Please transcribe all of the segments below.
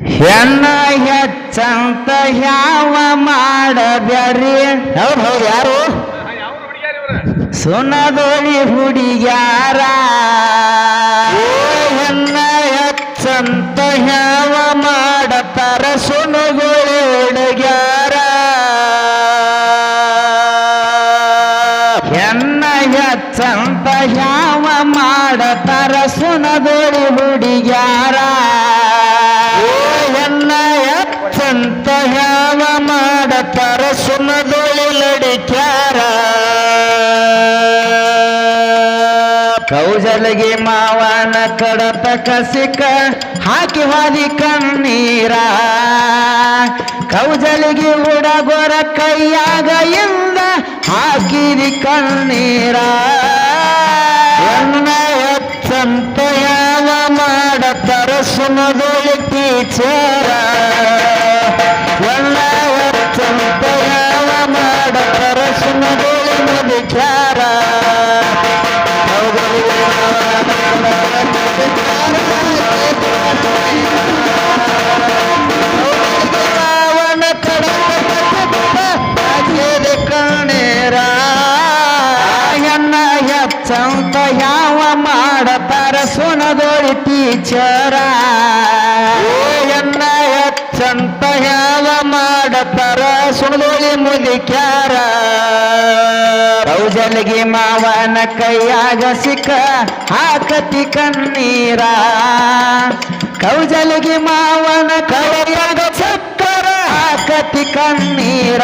ಹೆಣ್ಣ ಹೆಚ್ಚಂತ ಯಾವ ಮಾಡಬ್ಯಾರಿ? ಹೌದು ಹೌದು, ಯಾರು? ಸುನದೋಳಿ ಹುಡುಗ್ಯಾರ. ಹೆಣ್ಣ ಹೆಚ್ಚಂತ ಯಾವ ಮಾಡತಾರ? ಸುನಗೋಳಿ ಹುಡುಗ್ಯಾರ ಹೆಣ್ಣ ಹೆಚ್ಚಂತ ಯಾವ ಮಾಡತಾರ? ಸುನದೋಳಿ ಹುಡುಗ್ಯಾರ. ಕೌಜಲಗಿ ಮಾವನ ಕಡತ ಕಸಿಕ ಹಾಕಿ ಹಾದಿ ಕಣ್ಣೀರ. ಕೌಜಲಿಗೆ ಉಡಗೊರ ಕೈಯಾಗ ಎಂದ ಹಾಕಿರಿ ಕಣ್ಣೀರ. ಎನ್ನ ಯಾವ ಮಾಡತರ ಸುಮದೊಳಿ ಟೀಚರ ಮಾಡತಾರ ಸುನದೋಳಿ ಮುದಿಕ್ಯಾರ. ಕೌಜಲ್ಗಿ ಮಾವನ ಕೈಯಾಗ ಸಿಕ್ಕ ಹಾಕತಿ ಕಣ್ಣೀರ. ಕೌಜಲ್ಗಿ ಮಾವನ ಕೈಯಾಗ ಚಕ್ಕರ ಹಾಕತಿ ಕಣ್ಣೀರ.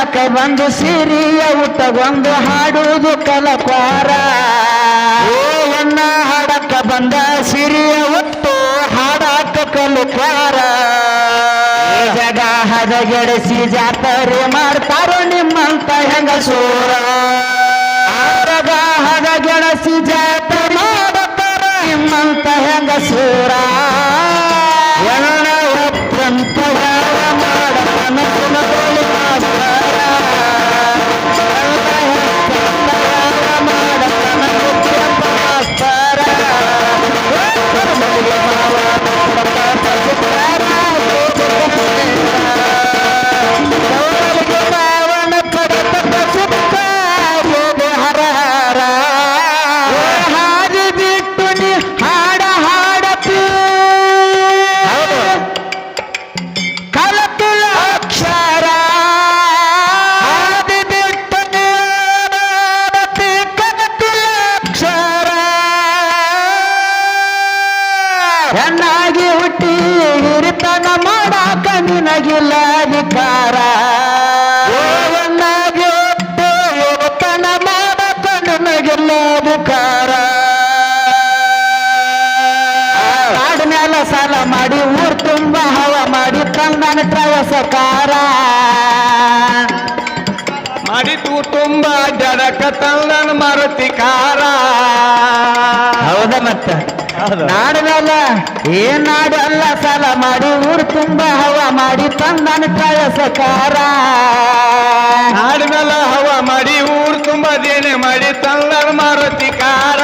ಹಾಡಕ ಬಂದು ಸಿರಿಯ ಊಟಗೊಂದು ಹಾಡುವುದು ಕಲಕ್ವಾರ. ಎನ್ನ ಹಾಡಕ ಬಂದ ಸಿರಿಯ ಉಟ್ಟು ಹಾಡಾಕ ಕಲಕ್ವಾರ. ಜಗ ಹದಗೆಡಿಸಿ ಜಾತ್ರೆ ಮಾಡ್ತಾರೋ ನಿಮ್ಮಂತ ಹೆಂಗಸೂರ. ಜಗ ಹದಗೆಡಸಿ ಜಾತ್ರೆ ಮಾಡ್ತಾರ ನಿಮ್ಮಂತ ಹೆಂಗಸೂರ. ಎಣ್ಣ ಅಧಿಕಾರ ಹಿರಿತನ ಮಾಡಾಕ ನಿನಗಿಲ್ಲ ಅಧಿಕಾರ ಕಾಡಿನೆಲ್ಲ ಸಾಲ ಮಾಡಿ, ಊರ್ ತುಂಬ ಹವ ಮಾಡಿ, ತಂದನ ಪ್ರವಾಸಕಾರ ಮಾಡಿತು ತುಂಬ ಜಡಕ ತಂದನ ಮಾರುತಿ ಕಾರ ಹೌದ ಮತ್ತ? ನಾಡಿನಲ್ಲ ಏ ನಾಡು ಅಲ್ಲ ಸಾಲ ಮಾಡಿ ಊರು ತುಂಬ ಹವ ಮಾಡಿ ತಂದನ ಕಳಸಕಾರ ನಾಡಿನೆಲ್ಲ ಹವ ಮಾಡಿ ಊರು ತುಂಬಾ ದೇನೆ ಮಾಡಿ ತಂದನ ಮಾರುತಿ ಕಾರ.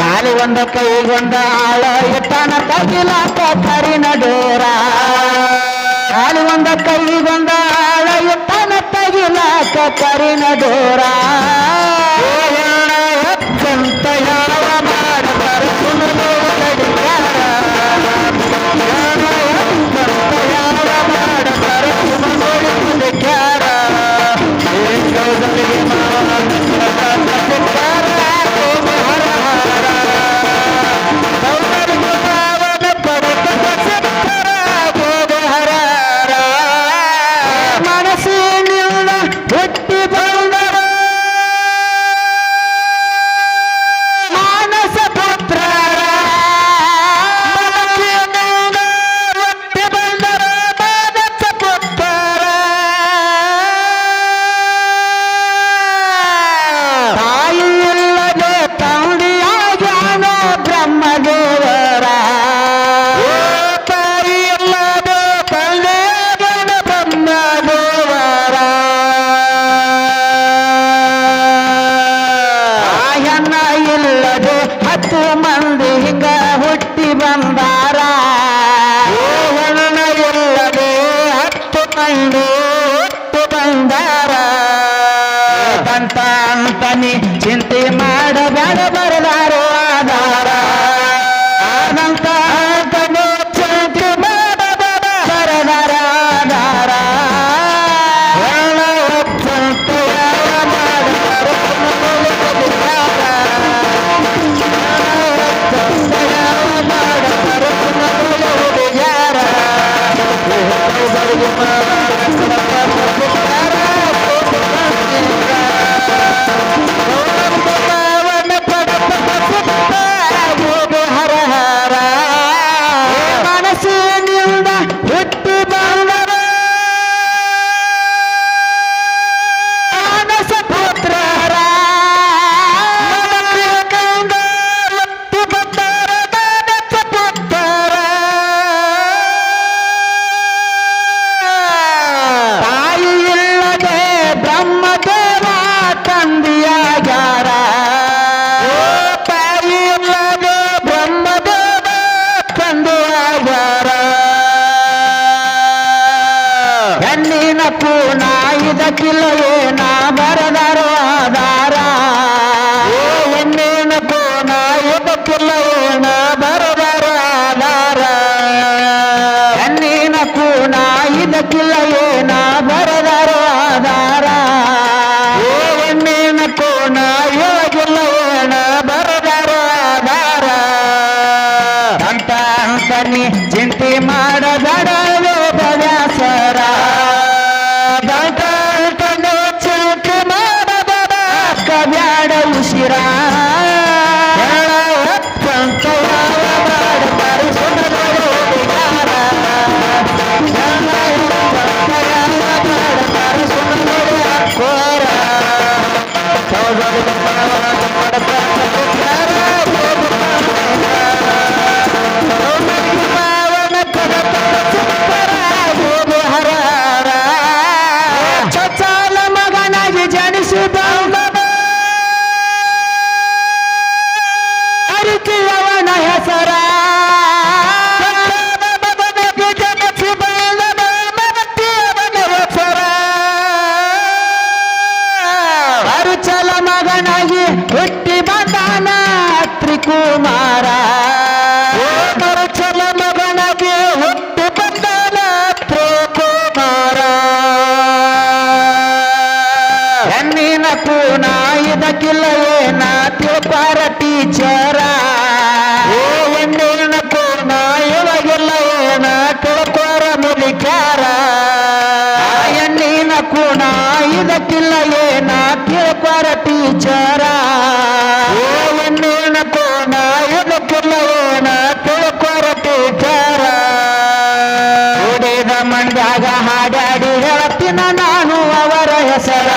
ಕಾಲಿ ಒಂದ ಕೈ ಒಂದ ಆಳ ಎತ್ತನ ತಗಿಲ ಕರಿನ ಡೋರ ಕಾಲಿ ಒಂದ ಕೈ ಒಂದ ಆಳ ಎತ್ತನ ತಗಿಲ ಕರಿನ ಡೋರ ಇಲ್ಲದೆ ಹತ್ತು ಮಂದಿ ಹಿಂಗ algo más. ಚಿಂತೆ ಮಾಡಬೇಡ. তোমার ಹಾಡಾಡಿದ ಹೊತ್ತಿನ ನಾನು ಅವರ ಹೆಸರ.